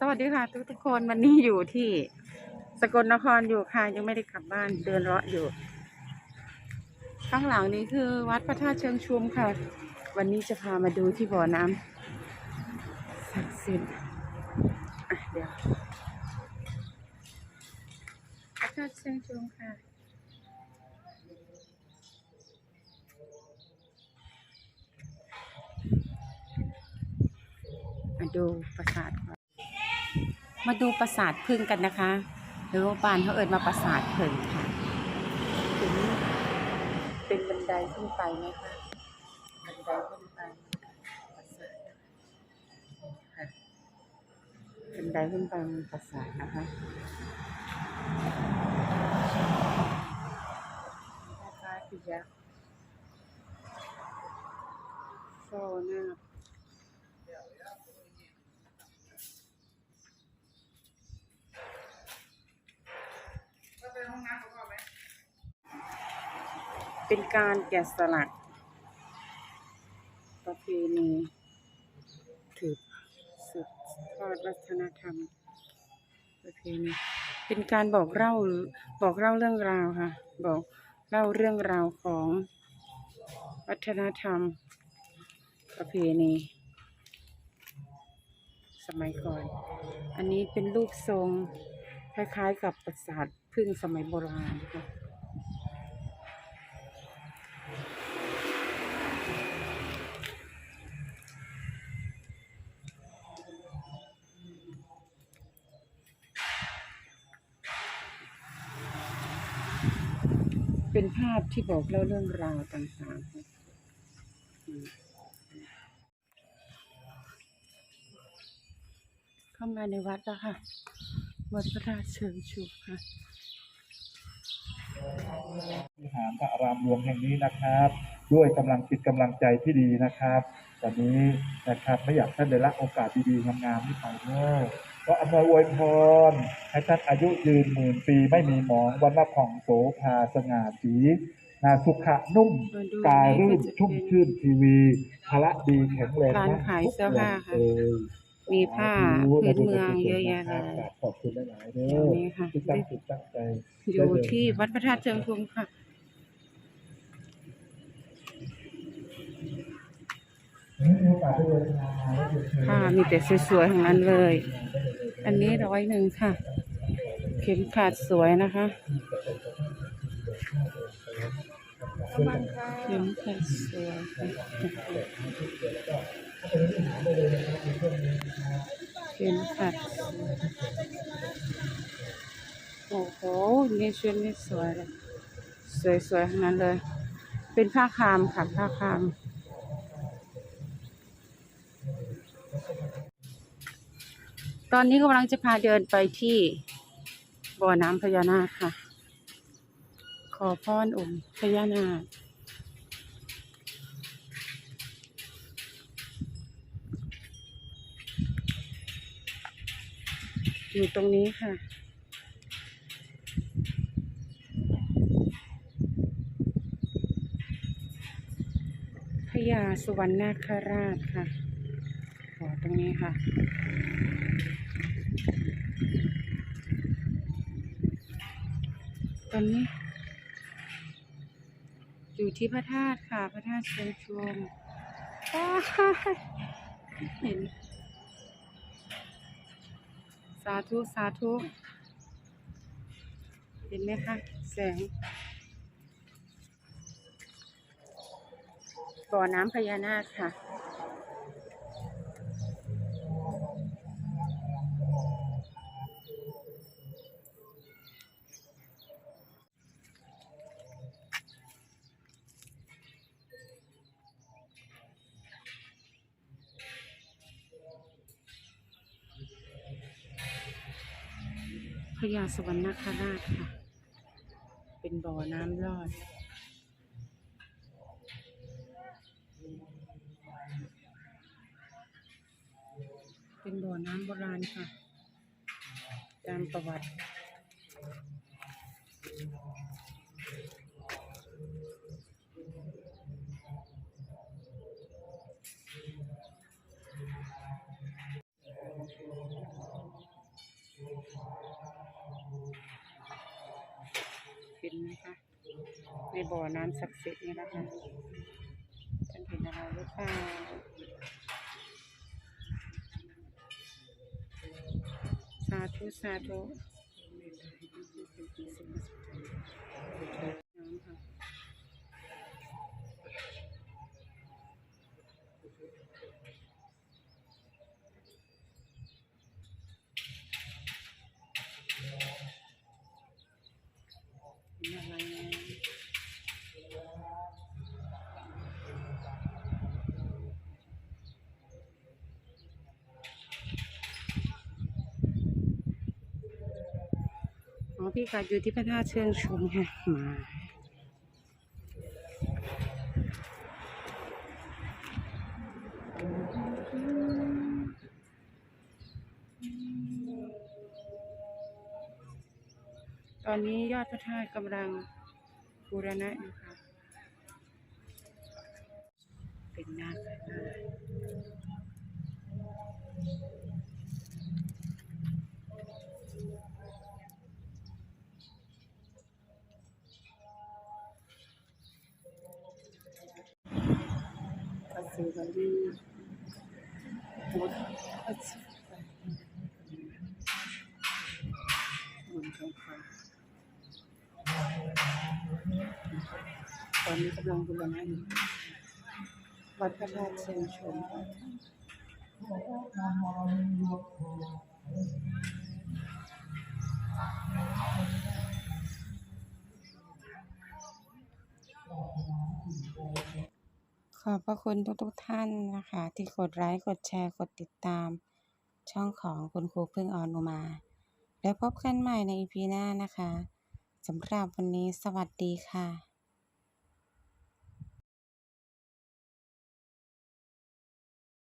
สวัสดีค่ะ ทุกทุกคนวันนี้อยู่ที่สกลนครอยู่ค่ะ ยังไม่ได้กลับบ้านเดินเลาะอยู่ ข้างหลังนี้คือวัดพระธาตุเชิงชุมค่ะ วันนี้จะพามาดูที่บ่อน้ำศักดิ์สิทธิ์อะเดี๋ยวพระธาตุเชิงชุมค่ะมาดูปราสาท มาดูปราสาทพึ่งกันนะคะ หรือว่าบ้านเขาเอิญมาปราสาทพึ่งค่ะถึงเป็นบันไดขึ้นไปนะคะบันไดขึ้นไปปราสาทค่ะบันไดขึ้นไปปราสาทนะคะนะคะคือยักษ์โซ่หน้า เป็นการแกะสลัก ประเพณีถือสืบทอดวัฒนธรรม ประเพณีเป็นการบอกเล่าบอกเล่าเรื่องราวค่ะ บอกเล่าเรื่องราวของวัฒนธรรม ประเพณี สมัยก่อน อันนี้เป็นรูปทรง คล้ายๆ กับปราสาทพึ่งสมัยโบราณค่ะ เป็นภาพที่บอกเล่าเรื่องราวต่างๆค่ะอืมเข้ามาในวัดแล้วค่ะ วัดพระธาตุเชิงชุมค่ะวิหารพระอารามหลวงแห่งนี้นะครับ ด้วยกำลังจิตกำลังใจที่ดีนะครับวันนี้นะครับไม่อยากท่านได้ละโอกาสดีๆงามๆนี้ไปเนอะ ก็อำนวยอวยพรให้ท่านอายุยืนหมื่นปีไม่มีหมองวันละผ่องโสภาสง่าสีนาสุขะนุ่มมาดูกายนี่รื่นก็จะเป็นชุ่มชื่นทีวีพละดีแข็งแรงร้านนะขายเสื้อผ้าค่ะทุกอย่างเลยมีผ้าพื้นเมืองเยอะแยะเลยขอบคุณหลายๆเด้เดี๋ยวอนี้ค่ะที่ตั้งจิตตั้งใจอยู่ที่วัดพระธาตุเชิงชุมค่ะมีโอกาสได้เดินทางมาแล้วเดินทางค่ะมีแต่สวยๆทั้งนั้นเลย อันนี้ร้อยหนึ่งค่ะ เข็มขาดสวยนะคะ เข็มขัดสวยเข็มขัดสวยโอ้โหนี่ชุดนี่สวยเลย สวยๆทั้งนั้นเลย เป็นผ้าคามค่ะผ้าคาม ตอนนี้กำลังจะพาเดินไปที่บ่อน้ำพญานาคค่ะ ขอพรองค์พญานาคอยู่ตรงนี้ค่ะ พญาสุวรรณนาคราชค่ะ ขอตรงนี้ค่ะ อนนี้ อยู่ที่พระธาตุค่ะ พระธาตุเชิงชุมอ้เห็น สาธุสาธุเห็นไหมคะแสงบ่อน้ำพญานาคค่ะ พญาสวรรณนาคราชค่ะ เป็นบ่อน้ำรอด เป็นบ่อน้ำโบราณค่ะ ตามประวัติ ในบ่อน้ำศักดิ์สิทธิ์นี่นะคะท่านเห็นอะไรหรือเปล่าสาธุสาธุน้ำค่ะ เห็นอะไรนะอ๋อ พี่กัดอยู่ที่พระธาตุเชิงชุมค่ะมาตอนนี้ยอดพระธาตุกำลังบูรณะอยู่ค่ะ เป็นนาครา ชพระศิวลีพุทธพระศิวลีบุญของเขาตอนนี้กำลังบูรณะอยู่วัดพระธาตุเชิงชมค่ะ อบพระคุณทุกๆท่านนะคะ ที่กดไลค์กดแชร์กดติดตาม ช่องของคุณครูพึ่งออนุมา แล้วพบกันใหม่ในอีพีหน้านะคะสำหรับวันนี้สวัสดีค่ะ